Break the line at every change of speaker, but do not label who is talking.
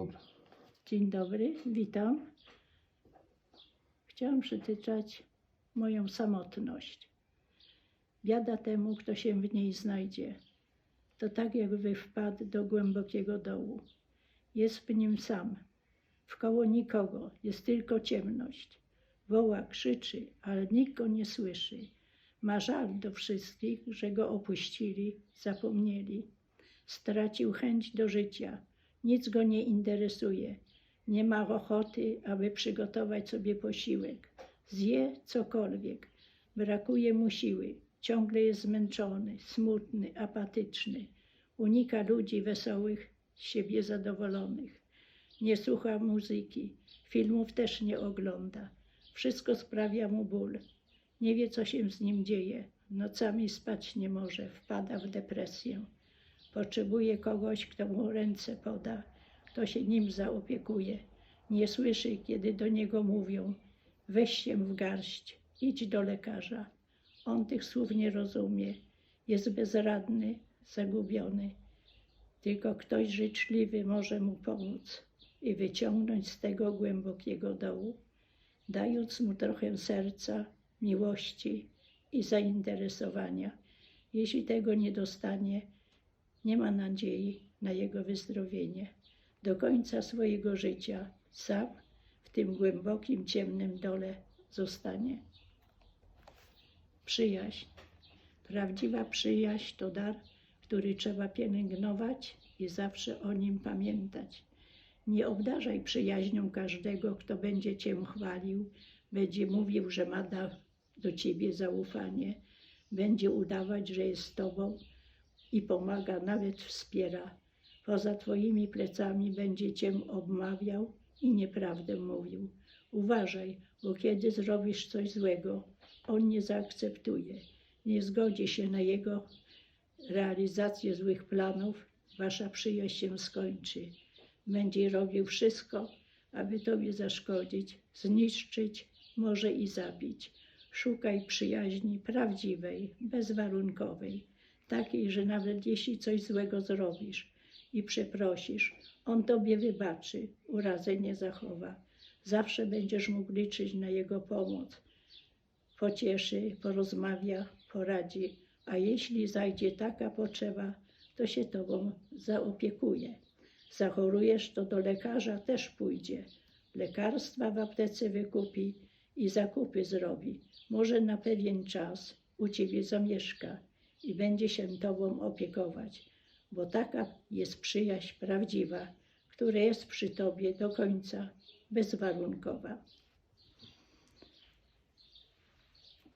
Dobra.
Dzień dobry, witam. Chciałam przytyczać moją samotność. Biada temu, kto się w niej znajdzie. To tak, jakby wpadł do głębokiego dołu. Jest w nim sam. Wkoło nikogo, jest tylko ciemność. Woła, krzyczy, ale nikt go nie słyszy. Ma żal do wszystkich, że go opuścili, zapomnieli. Stracił chęć do życia. Nic go nie interesuje. Nie ma ochoty, aby przygotować sobie posiłek. Zje cokolwiek. Brakuje mu siły. Ciągle jest zmęczony, smutny, apatyczny. Unika ludzi wesołych, siebie zadowolonych. Nie słucha muzyki. Filmów też nie ogląda. Wszystko sprawia mu ból. Nie wie, co się z nim dzieje. Nocami spać nie może, wpada w depresję. Potrzebuje kogoś, kto mu ręce poda, kto się nim zaopiekuje. Nie słyszy, kiedy do niego mówią: weź się w garść, idź do lekarza. On tych słów nie rozumie, jest bezradny, zagubiony. Tylko ktoś życzliwy może mu pomóc i wyciągnąć z tego głębokiego dołu, dając mu trochę serca, miłości i zainteresowania. Jeśli tego nie dostanie, nie ma nadziei na jego wyzdrowienie. Do końca swojego życia sam w tym głębokim, ciemnym dole zostanie. Przyjaźń. Prawdziwa przyjaźń to dar, który trzeba pielęgnować i zawsze o nim pamiętać. Nie obdarzaj przyjaźnią każdego, kto będzie cię chwalił, będzie mówił, że ma do ciebie zaufanie, będzie udawać, że jest z tobą, i pomaga, nawet wspiera. Poza Twoimi plecami będzie Cię obmawiał i nieprawdę mówił. Uważaj, bo kiedy zrobisz coś złego, On nie zaakceptuje, nie zgodzi się na Jego realizację złych planów, Wasza przyjaźń się skończy. Będzie robił wszystko, aby Tobie zaszkodzić, zniszczyć, może i zabić. Szukaj przyjaźni prawdziwej, bezwarunkowej takiej, że nawet jeśli coś złego zrobisz i przeprosisz, on tobie wybaczy, urazę nie zachowa. Zawsze będziesz mógł liczyć na jego pomoc. Pocieszy, porozmawia, poradzi, a jeśli zajdzie taka potrzeba, to się tobą zaopiekuje. Zachorujesz, to do lekarza też pójdzie. Lekarstwa w aptece wykupi i zakupy zrobi. Może na pewien czas u ciebie zamieszka i będzie się Tobą opiekować, bo taka jest przyjaźń prawdziwa, która jest przy Tobie do końca bezwarunkowa.